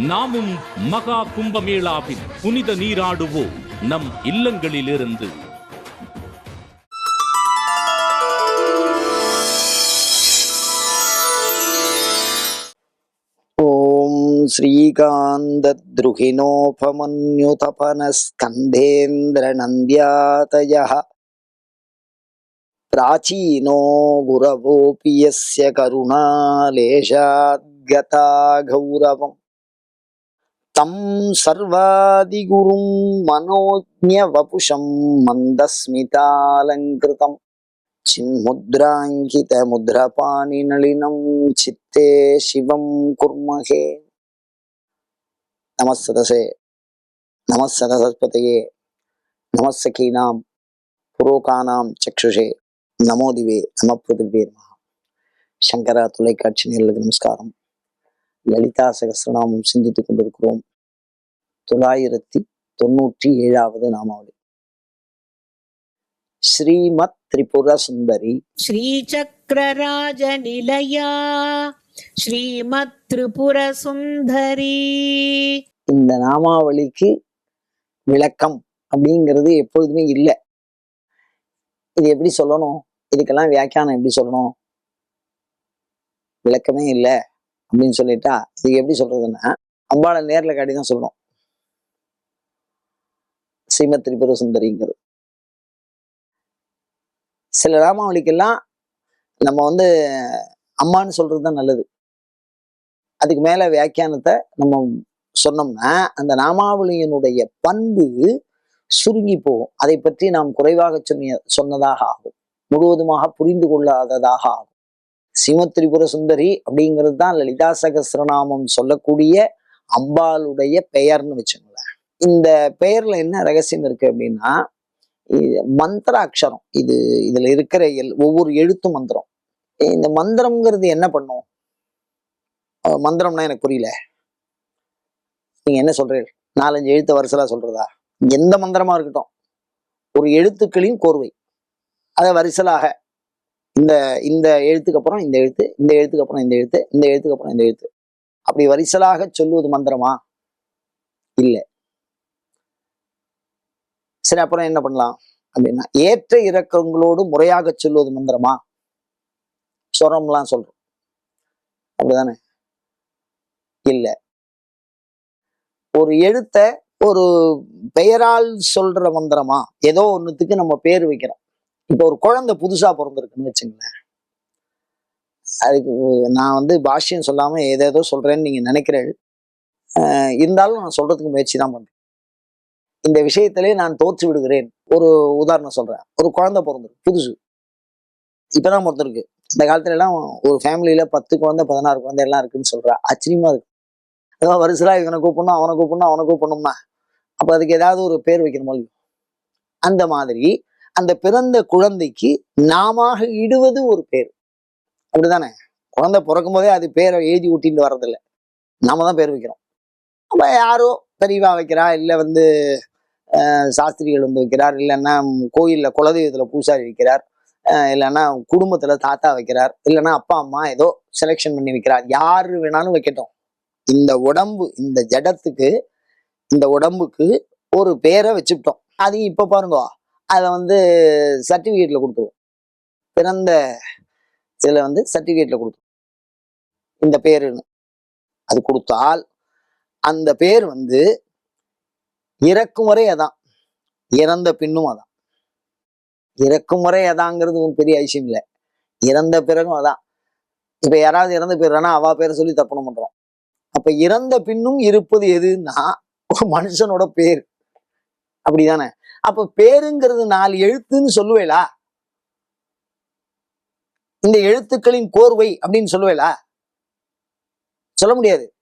நாமும் மகா கும்பமேளாவில் புனித நீராடுவோம் நம் இல்லங்களிலிருந்து ॐ श्रीकान्तद्रुहिणोपमन्युतपनस्कन्धेन्द्रनन्द्यातयः प्राचीनो गुरवोऽपि यस्य करुणालेशाद्गता गौरवम् தம் சர்வாதிகுரும் மனோஜ்ய வபுஷம் மந்தஸ்மிதாலங்கிருதம். சின்முத்ராங்கித முத்ரபாணி நளினம் சித்தே சிவம் குர்மகே. நமசதசே நமசதசத்பதையே நமசகீனாம் புரோகானாம் சக்ஷுஷே. நமோதிவே நம புதுவே சங்கரா தொலைக்காட்சி நேர்களுக்கு நமஸ்காரம். லலிதா சகசிரநாமம் சிந்தித்துக் கொண்டிருக்கிறோம். தொள்ளாயிரத்தி தொண்ணூற்றி ஏழாவது நாமாவளி. ஸ்ரீமத் திரிபுர சுந்தரி. ஸ்ரீசக்கரராஜ நிலையா ஸ்ரீமத் திரிபுர சுந்தரி. இந்த நாமாவளிக்கு விளக்கம் அப்படிங்கிறது எப்பொழுதுமே இல்லை. இது எப்படி சொல்லணும்? இதுக்கெல்லாம் வியாக்கியானம் எப்படி சொல்லணும்? விளக்கமே இல்லை அப்படின்னு சொல்லிட்டா இது எப்படி சொல்றதுன்னா அம்பாளை நேரில் காட்டி தான் சொல்லணும். ஸ்ரீமத் திரிபுர சுந்தரிங்கிறது. சில ராமாவளிக்கெல்லாம் நம்ம வந்து அம்மான்னு சொல்றது தான் நல்லது. அதுக்கு மேல வியாக்கியானத்தை நம்ம சொன்னோம்னா அந்த நாமாவளியினுடைய பண்பு சுருங்கி போகும். அதை பற்றி நாம் குறைவாக சொன்னிய சொன்னதாக ஆகும். முழுவதுமாக புரிந்து கொள்ளாததாக ஆகும். சிமத்திரிபுர சுந்தரி அப்படிங்கிறது தான் லலிதா சகசிரநாமம் சொல்லக்கூடிய அம்பாளுடைய பெயர்னு வச்சுக்கணும் இந்த பெயர்ல என்ன ரகசியம் இருக்கு அப்படின்னா மந்திர அக்ஷரம். இது இதுல இருக்கிற எல் ஒவ்வொரு எழுத்து மந்திரம். இந்த மந்திரம்ங்கிறது என்ன பண்ணும்? மந்திரம்னா எனக்கு புரியல. நீங்க என்ன சொல்றீங்க? நாலஞ்சு எழுத்து வரிசலா சொல்றதா? எந்த மந்திரமா இருக்கட்டும். ஒரு எழுத்துக்களின் கோர்வை. அதை வரிசலாக. இந்த இந்த எழுத்துக்கு அப்புறம் இந்த எழுத்து இந்த எழுத்துக்கு அப்புறம் இந்த எழுத்து இந்த எழுத்துக்கு அப்புறம் இந்த எழுத்து. அப்படி வரிசலாக சொல்லுவது மந்திரமா? இல்லை. சரி அப்புறம் என்ன பண்ணலாம்? அப்படின்னா ஏற்ற இறக்கங்களோடு முறையாக சொல்லுவது மந்திரமா? சொரம்லாம் சொல்றோம். அப்படிதானே? இல்ல. ஒரு எழுத்த ஒரு பெயரால் சொல்ற மந்திரமா? ஏதோ ஒண்ணுத்துக்கு நம்ம பேர் வைக்கிறோம். இப்போ ஒரு குழந்தை புதுசா பிறந்திருக்குன்னு வச்சுங்களேன். அதுக்கு நான் வந்து பாஷ்யம் சொல்லாம ஏதேதோ சொல்றேன்னு நீங்க நினைக்கிறேன் இருந்தாலும் நான் சொல்றதுக்கு முயற்சி தான் பண்றேன். இந்த விஷயத்திலே நான் தோற்று விடுகிறேன். ஒரு உதாரணம் சொல்றேன். ஒரு குழந்தை பிறந்திருக்கு புதுசு. இப்பதான் பிறந்திருக்கு. இந்த காலத்துல எல்லாம் ஒரு ஃபேமிலியில பத்து குழந்தை பதினாறு குழந்தை எல்லாம் இருக்குன்னு சொல்றா. ஆச்சரியமா இருக்கு. அதாவது வருசலா இவனை கூப்பிடணும் அவனை கூப்பிடணும் அவனை கூப்பிடணும்னா. அப்ப அதுக்கு ஏதாவது ஒரு பேர் வைக்கணுமோ அந்த மாதிரி அந்த பிறந்த குழந்தைக்கு நாம இடுவது ஒரு பேர். அப்படிதானே குழந்தை பிறக்கும் போதே அது பேரை எழுதி ஊட்டின்னு வர்றதில்லை. நாம தான் பேர் வைக்கிறோம். அப்ப யாரோ பெரியவா வைக்கிறா இல்லை வந்து சாஸ்திரிகள் வந்து வைக்கிறார். இல்லைன்னா கோயிலில் குலதெய்வத்தில் பூசாரி வைக்கிறார். இல்லைன்னா குடும்பத்தில் தாத்தா வைக்கிறார். இல்லைன்னா அப்பா அம்மா ஏதோ செலெக்ஷன் பண்ணி வைக்கிறார். யார் வேணாலும் வைக்கட்டும். இந்த உடம்பு இந்த ஜடத்துக்கு இந்த உடம்புக்கு ஒரு பேரை வச்சுக்கிட்டோம். அதையும் இப்போ பாருங்க அதை வந்து சர்டிஃபிகேட்டில் கொடுத்துருவோம். பிறந்த இதில் வந்து சர்டிஃபிகேட்டில் கொடுத்துருவோம். இந்த பேருன்னு. அது கொடுத்தால் அந்த பேர் வந்து இறக்கும் வரை அதான். இறந்த பின்னும் அதான். இறக்கும் வரை அதாங்கிறது ஒரு பெரிய ஐசியம் இல்லை. இறந்த பிறகும் அதான். இப்ப யாராவது இறந்த போயிடுறானா அவா பேரை சொல்லி தர்ப்பணம் பண்றோம். அப்ப இறந்த பின்னும் இருப்பது எதுன்னா ஒரு மனுஷனோட பேர். அப்படிதானே? அப்ப பேருங்கிறது நாலு எழுத்துன்னு சொல்லுவேலா? இந்த எழுத்துக்களின் கோர்வை அப்படின்னு சொல்லுவேலா? சொல்ல முடியாது.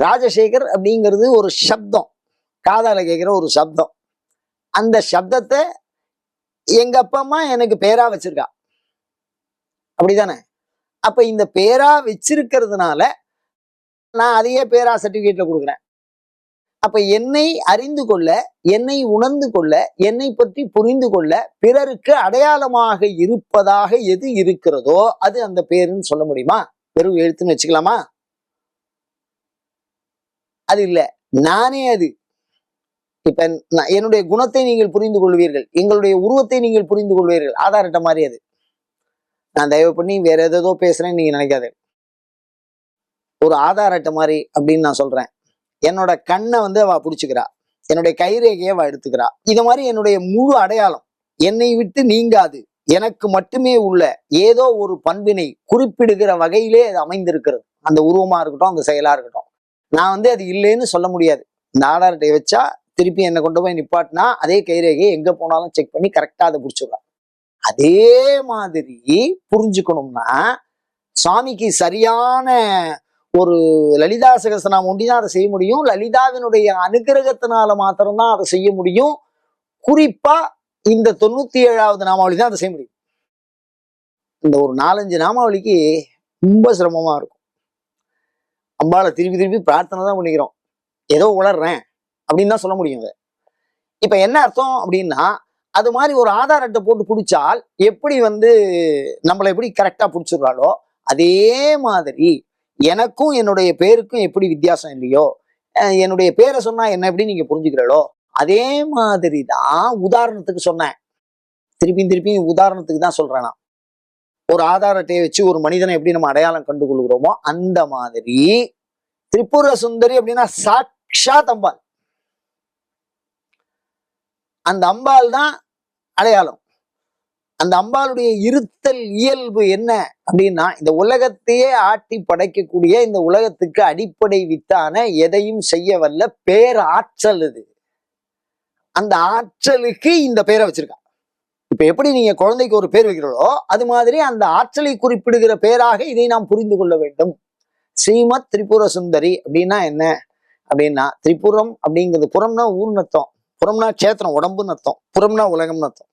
ராஜசேகர் அப்படிங்கிறது ஒரு சப்தம். காதால கேட்குற ஒரு சப்தம். அந்த சப்தத்தை எங்க அப்பா அம்மா எனக்கு பேரா வச்சிருக்கா. அப்படிதானே? அப்ப இந்த பேரா வச்சிருக்கிறதுனால நான் அதையே பேரா சர்டிபிகேட்ல கொடுக்குறேன். அப்ப என்னை அறிந்து கொள்ள என்னை உணர்ந்து கொள்ள என்னை பற்றி புரிந்து கொள்ள பிறருக்கு அடையாளமாக இருப்பதாக எது இருக்கிறதோ அது அந்த பேருன்னு சொல்ல முடியுமா? வெறும் எழுத்துன்னு வச்சுக்கலாமா? அது இல்ல. நானே அது. இப்ப நான் என்னுடைய குணத்தை நீங்கள் புரிந்து கொள்வீர்கள். எங்களுடைய உருவத்தை நீங்கள் புரிந்து கொள்வீர்கள். ஆதார் அட்டை மாதிரி அது. நான் தயவு பண்ணி வேற ஏதோ பேசுறேன்னு நீங்க நினைக்காது ஒரு ஆதார் அட்டை மாதிரி அப்படின்னு நான் சொல்றேன். என்னோட கண்ணை வந்து அவ பிடிச்சுக்கிறா. என்னுடைய கைரேகையை அவ எடுத்துக்கிறா. இது மாதிரி என்னுடைய முழு அடையாளம். என்னை விட்டு நீங்காது. எனக்கு மட்டுமே உள்ள ஏதோ ஒரு பண்பினை குறிப்பிடுகிற வகையிலே அது அமைந்திருக்கிறது. அந்த உருவமா இருக்கட்டும் அந்த செயலா இருக்கட்டும். நான் வந்து அது இல்லைன்னு சொல்ல முடியாது. இந்த ஆதார் அட்டையை வச்சா திருப்பி என்னை கொண்டு போய் நிப்பாட்டினா அதே கைரேகையை எங்க போனாலும் செக் பண்ணி கரெக்டா அதை பிடிச்சிடலாம் அதே மாதிரி புரிஞ்சுக்கணும்னா சுவாமிக்கு சரியான ஒரு லலிதா சகசநாமம் ஒண்டி தான் அதை செய்ய முடியும். லலிதாவினுடைய அனுகிரகத்தினால மாத்திரம்தான் அதை செய்ய முடியும். குறிப்பா இந்த தொண்ணூத்தி ஏழாவது நாமாவளி தான் அதை செய்ய முடியும். இந்த ஒரு நாலஞ்சு நாமாவளிக்கு ரொம்ப சிரமமா இருக்கும். அம்பாவை திருப்பி திருப்பி பிரார்த்தனை தான் பண்ணிக்கிறோம். ஏதோ உளர்றேன் அப்படின்னு தான் சொல்ல முடியும் அதை. இப்ப என்ன அர்த்தம் அப்படின்னா அது மாதிரி ஒரு ஆதார் அட்டை போட்டு பிடிச்சால் எப்படி வந்து நம்மளை எப்படி கரெக்டா பிடிச்சிடுறாளோ அதே மாதிரி எனக்கும் என்னுடைய பேருக்கும் எப்படி வித்தியாசம் இல்லையோ என்னுடைய பேரை சொன்னால் என்ன எப்படி நீங்க புரிஞ்சுக்கிறாளோ அதே மாதிரி தான் உதாரணத்துக்கு சொன்னேன். திருப்பியும் திருப்பியும் உதாரணத்துக்கு தான் சொல்கிறேன் நான். ஒரு ஆதார் அட்டையை வச்சு ஒரு மனிதனை எப்படி நம்ம அடையாளம் கண்டுகொள்கிறோமோ அந்த மாதிரி திரிபுர சுந்தரி அப்படின்னா சாக்ஷாத் அம்பாள். அந்த அம்பாள் தான் அடையாளம். அந்த அம்பாளுடைய இருத்தல் இயல்பு என்ன அப்படின்னா இந்த உலகத்தையே ஆட்டி படைக்கக்கூடிய இந்த உலகத்துக்கு அடிப்படை வித்தான எதையும் செய்ய வல்ல பேராற்றல் இது அந்த ஆற்றலுக்கு இந்த பேரை வச்சிருக்கான் இப்போ எப்படி நீங்க குழந்தைக்கு ஒரு பேர் வைக்கிறீங்களோ அது மாதிரி அந்த ஆற்றலை குறிப்பிடுகிற பேராக இதை நாம் புரிந்து கொள்ள வேண்டும். ஸ்ரீமத் திரிபுர சுந்தரி அப்படின்னா என்ன? அப்படின்னா திரிபுரம் அப்படிங்கிறது புறம்னா ஊர் அர்த்தம். புறம்னா கேத்திரம் உடம்புன்னு அர்த்தம். புறம்னா உலகம்னு அர்த்தம்.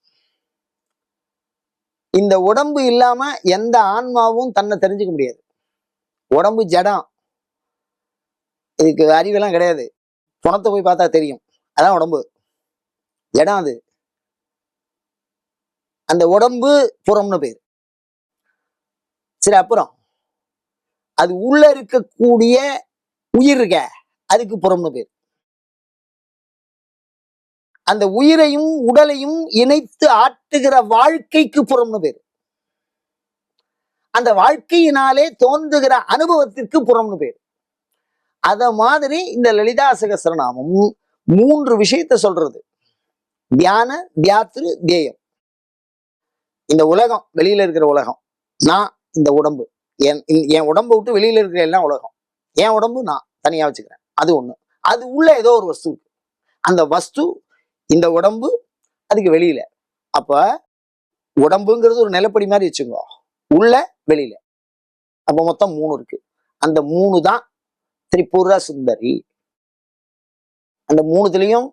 இந்த உடம்பு இல்லாம எந்த ஆன்மாவும் தன்னை தெரிஞ்சுக்க முடியாது. உடம்பு ஜடம். இதுக்கு அறிவெல்லாம் கிடையாது. புணத்தை போய் பார்த்தா தெரியும். அதான் உடம்பு. ஜடம் அது. அந்த உடம்பு புறம்னு பேர். சரி அப்புறம். அது உள்ள இருக்கக்கூடிய உயிர் இருக்க அதுக்கு புறம்னு பேர். அந்த உயிரையும் உடலையும் இணைத்து ஆட்டுகிற வாழ்க்கைக்கு புறம்னு பேர். அந்த வாழ்க்கையினாலே தோன்றுகிற அனுபவத்திற்கு புறம்னு பேர். அத மாதிரி இந்த லலிதா சகசரநாமம் மூன்று விஷயத்த சொல்றது. தியான தியாத்ரு தேயம். இந்த உலகம் வெளியில இருக்கிற உலகம் நான் இந்த உடம்பு. என் என் உடம்பை விட்டு வெளியில இருக்கிற எல்லாம் உலகம். என் உடம்பு நான் தனியா வச்சுக்கிறேன். அது ஒண்ணு. அது உள்ள ஏதோ ஒரு வஸ்து இருக்கு. அந்த வஸ்து இந்த உடம்பு அதுக்கு வெளியில. அப்ப உடம்புங்கிறது ஒரு நிலப்படி மாதிரி வச்சுக்கோ. உள்ள வெளியில. அப்ப மொத்தம் மூணு இருக்கு. அந்த மூணு தான் திரிபுர சுந்தரி. அந்த மூணுத்துலயும்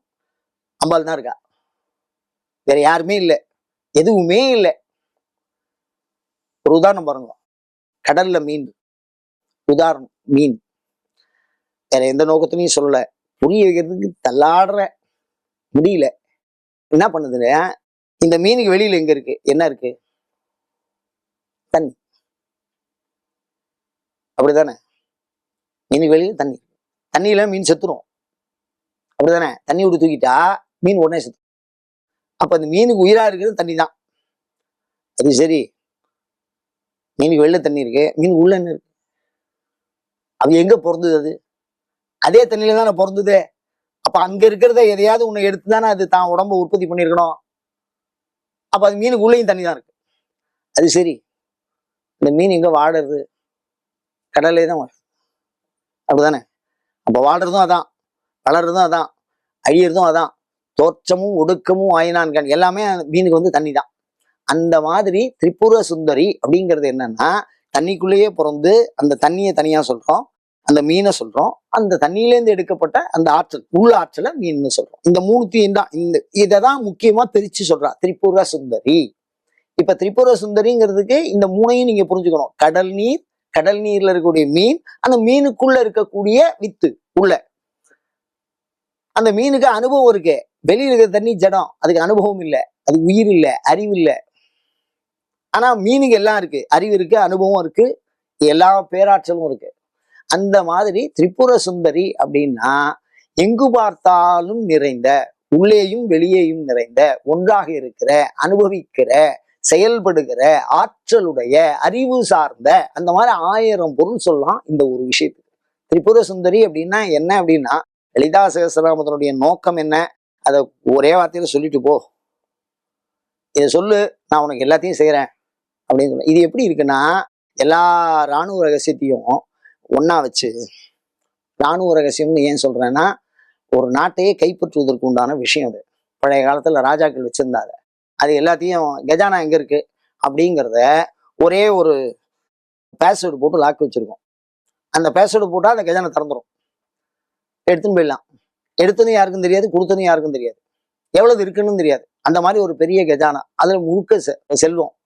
அம்பாள் தான் இருக்கா. வேற யாருமே இல்லை. எதுவுமே இல்லை. ஒரு உதாரணம் பாருங்க. கடல்ல மீன். உதாரணம் மீன். வேற எந்த நோக்கத்திலையும் சொல்லல. புரிய வைக்கிறதுக்கு தள்ளாடுற முடியல. என்ன பண்ணுதுங்க? இந்த மீனுக்கு வெளியில எங்க இருக்கு? என்ன இருக்கு? தண்ணி. அப்படிதானே மீனுக்கு வெளியில தண்ணி. தண்ணியில மீன் செத்துரும். அப்படிதானே தண்ணி விட்டு தூக்கிட்டா மீன் உடனே செத்துரும். அப்ப அந்த மீனுக்கு உயிரா இருக்கிறது தண்ணி தான் அது சரி. மீனுக்கு வெளில தண்ணி இருக்கு மீன் உள்ள என்ன இருக்கு. அது எங்க பிறந்தது அது? அதே தண்ணியில தானே பிறந்தது அப்ப அங்க இருக்கிறத எதையாவது உன்னை எடுத்து தானே அது தான் உடம்ப உற்பத்தி பண்ணிருக்கணும் அப்ப அது மீனுக்கு உள்ளேயும் தண்ணி தான் இருக்கு. அது சரி. இந்த மீன் எங்க வாடுறது? கடல்லே தான் வாழுது அப்படிதானே? அப்ப வாடுறதும் அதான். வளர்றதும் அதான். அழியறதும் அதான். தோற்றமும் ஒடுக்கமும் ஆயினான் கண் எல்லாமே மீனுக்கு வந்து தண்ணி தான். அந்த மாதிரி திரிபுர சுந்தரி அப்படிங்கிறது என்னன்னா தண்ணிக்குள்ளேயே பிறந்து அந்த தண்ணியை தனியா சொல்றோம் அந்த மீனை சொல்றோம் அந்த தண்ணியிலேருந்து எடுக்கப்பட்ட அந்த ஆற்றல் உள்ள ஆற்றலை மீன் சொல்றோம். இந்த மூணுத்தையும் தான் இந்த இதை தான் முக்கியமா பிரிச்சு சொல்றா திரிபுர சுந்தரி. இப்ப திரிபுர சுந்தரிங்கிறதுக்கு இந்த மூணையும் நீங்க புரிஞ்சுக்கணும். கடல் நீர் கடல் நீர்ல இருக்கக்கூடிய மீன் அந்த மீனுக்குள்ள இருக்கக்கூடிய வித்து உள்ள. அந்த மீனுக்கு அனுபவம் இருக்கு. வெளியில இருக்கிற தண்ணி ஜடம் அதுக்கு அனுபவம் இல்லை அது உயிர் இல்லை அறிவு இல்லை. ஆனா மீனிங் எல்லாம் இருக்கு. அறிவு இருக்கு அனுபவம் இருக்கு எல்லா பேராற்றலும் இருக்கு. அந்த மாதிரி திரிபுர சுந்தரி அப்படின்னா எங்கு பார்த்தாலும் நிறைந்த உள்ளேயும் வெளியேயும் நிறைந்த ஒன்றாக இருக்கிற அனுபவிக்கிற செயல்படுகிற ஆற்றலுடைய அறிவு சார்ந்த அந்த மாதிரி ஆயிரம் பொருள் சொல்லலாம் இந்த ஒரு விஷயத்துக்கு. திரிபுர சுந்தரி அப்படின்னா என்ன அப்படின்னா லலிதா சகசிரநாமத்தினுடைய நோக்கம் என்ன? அதை ஒரே வார்த்தையில சொல்லிட்டு போ. இதை சொல்லு நான் உனக்கு எல்லாத்தையும் செய்கிறேன் அப்படின்னு சொல்ல இது எப்படி இருக்குன்னா எல்லா இராணுவ ரகசியத்தையும் ஒன்னா வச்சு இராணுவ ரகசியம்னு ஏன் சொல்றேன்னா ஒரு நாட்டையே கைப்பற்றுவதற்கு உண்டான விஷயம் அது. பழைய காலத்துல ராஜாக்கள் வச்சிருந்தாங்க. அது எல்லாத்தையும் கஜானா எங்க இருக்கு? அப்படிங்கிறத ஒரே ஒரு பேஸ்வேர்டு போட்டு லாக் வச்சிருக்கோம். அந்த பேஸ்வேர்டு போட்டால் அந்த கஜானா திறந்துடும் எடுத்துன்னு போயிடலாம். எடுத்ததும் யாருக்கும் தெரியாது கொடுத்ததும் யாருக்கும் தெரியாது. எவ்வளவு இருக்குன்னு தெரியாது. அந்த மாதிரி ஒரு பெரிய கஜானா. அதுல முழுக்க செ- செல்வம்.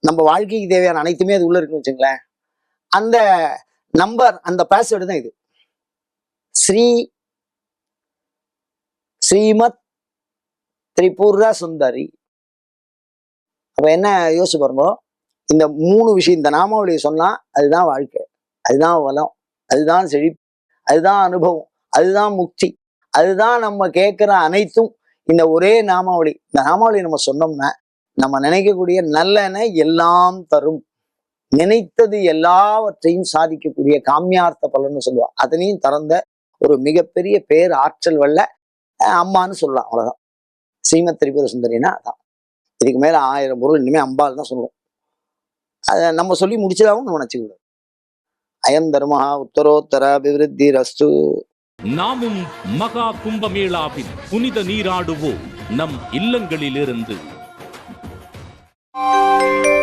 நம்ம வாழ்க்கைக்கு தேவையான அனைத்துமே அது உள்ள இருக்குன்னு வச்சுங்களேன். அந்த நம்பர் அந்த பாஸ்வேர்டு தான் இது. ஸ்ரீ ஸ்ரீமத் திரிபுர சுந்தரி. அப்ப என்ன யோசிச்சு பாருங்க இந்த மூணு விஷயம் இந்த நாமாவளியை சொன்னா அதுதான் வாழ்க்கை. அதுதான் வளம். அதுதான் செழிப்பு. அதுதான் அனுபவம். அதுதான் முக்தி. அதுதான் நம்ம கேட்கிற அனைத்தும் இந்த ஒரே நாமாவளி. இந்த நாமாவளி நம்ம சொன்னோம்னா நம்ம நினைக்கக்கூடிய நல்லெண்ண எல்லாம் தரும். நினைத்தது எல்லாவற்றையும் சாதிக்கக்கூடிய காமியார்த்த பலன்னு சொல்லுவா அதனையும் திறந்த ஒரு மிகப்பெரிய பேர் ஆற்றல் வல்ல அம்மான்னு சொல்லலாம். அவ்வளவுதான். சீம திரிபுர சுந்தரினா அதான். இதுக்கு மேலே ஆயிரம் பொருள் இனிமே அம்பாள் தான் சொல்லுவோம் அதை நம்ம சொல்லி முடிச்சதாகவும் நம்ம நினச்சிக்கூடாது அயம் தர்மஹா உத்தரோத்தர அபிவிருத்தி ரஸ்து. நாமும் மகா கும்பமேளாவின் புனித நீராடுவோம். நம் இல்லங்களிலிருந்து Música